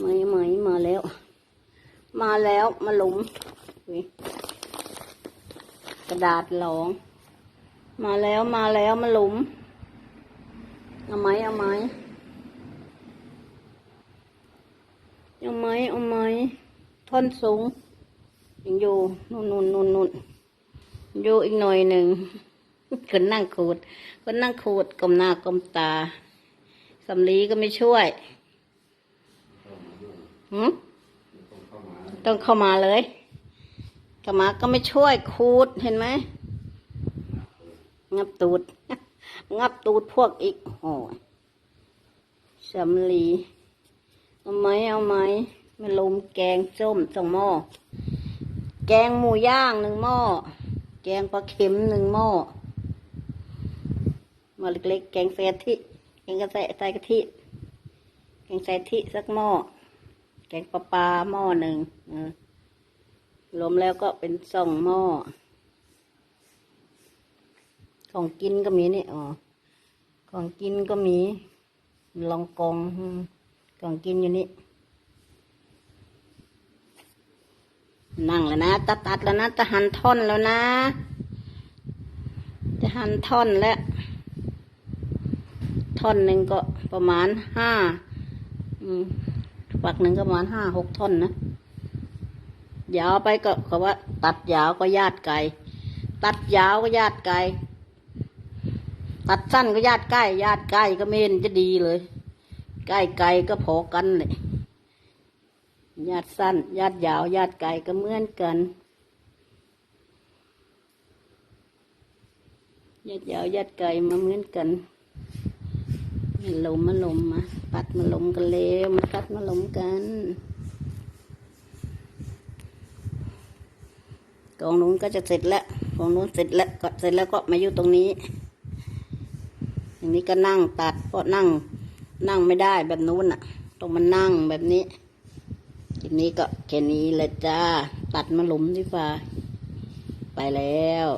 ไหมไหมมาแล้ว มาแล้วมาหลุมกระดาษหลอง มาแล้วมาแล้วมาหลุมเอาไหมเอาไหมเอาไหมเอาไหมท่อนสูงยังอยู่นู่นนู่นนู่นนู่นอยู่อีกหน่อยหนึ่งคนนั่งขูดคนนั่งขูดกลมหน้ากลมตาสำลีก็ไม่ช่วย หืมต้องเข้ามาเลยเข้ามาก็ไม่ช่วยขูดเห็นไหม งับตูด งับตูดพวกอีกโอ้ยสำลีเอาไหมเอาไหมมาลมแกงส้มสองหม้อ แกงหมูย่างหนึ่งหม้อ แกงปลาเข็มหนึ่งหม้อม้อเล็กๆ แกงใส่กะทิ แกงกะใส่ใส่กะทิ แกงใส่กะทิสักหม้อ แกงปลาปลาหม้อหนึ่งรวมแล้วก็เป็นสองหม้อ ของกินก็มีนี่อ๋อ ของกินก็มีลองกองของกินอยู่นี่ นั่งแล้วนะ ตัดตัดแล้วนะจะหั่นท่อนแล้วนะ จะหั่นท่อนแล้ว ท่อนหนึ่งก็ประมาณห้า อืม ฝักหนึ่งก็ประมาณห้าหกท่อนนะยาวไปก็เขาว่า ตัดยาวก็ญาติไก่ตัดยาวก็ญาติไก่ตัดสั้นก็ญาติใกล้ญาติใกล้ก็ไม่นจะดีเลย ใกล้ไกลก็พอกันเลยญาติสั้นญาติยาวญาติไกลก็เหมือนกันญาติยาวญาติไกลมาเหมือนกัน มาลมมาลมมาปัดมาลมกันเร็วมาปัดมาลมกันกองนู้นก็จะเสร็จแล้วกองนู้นเสร็จแล้วก็เสร็จแล้วก็มาอยู่ตรงนี้อย่างนี้ก็นั่งตัดเพราะนั่ง นั่งไม่ได้แบบนู้นอะต้องมานั่งแบบนี้ทีนี้ก็แค่นี้แหละจ้า ตัดมาหลุมดีฟ้าไปแล้ว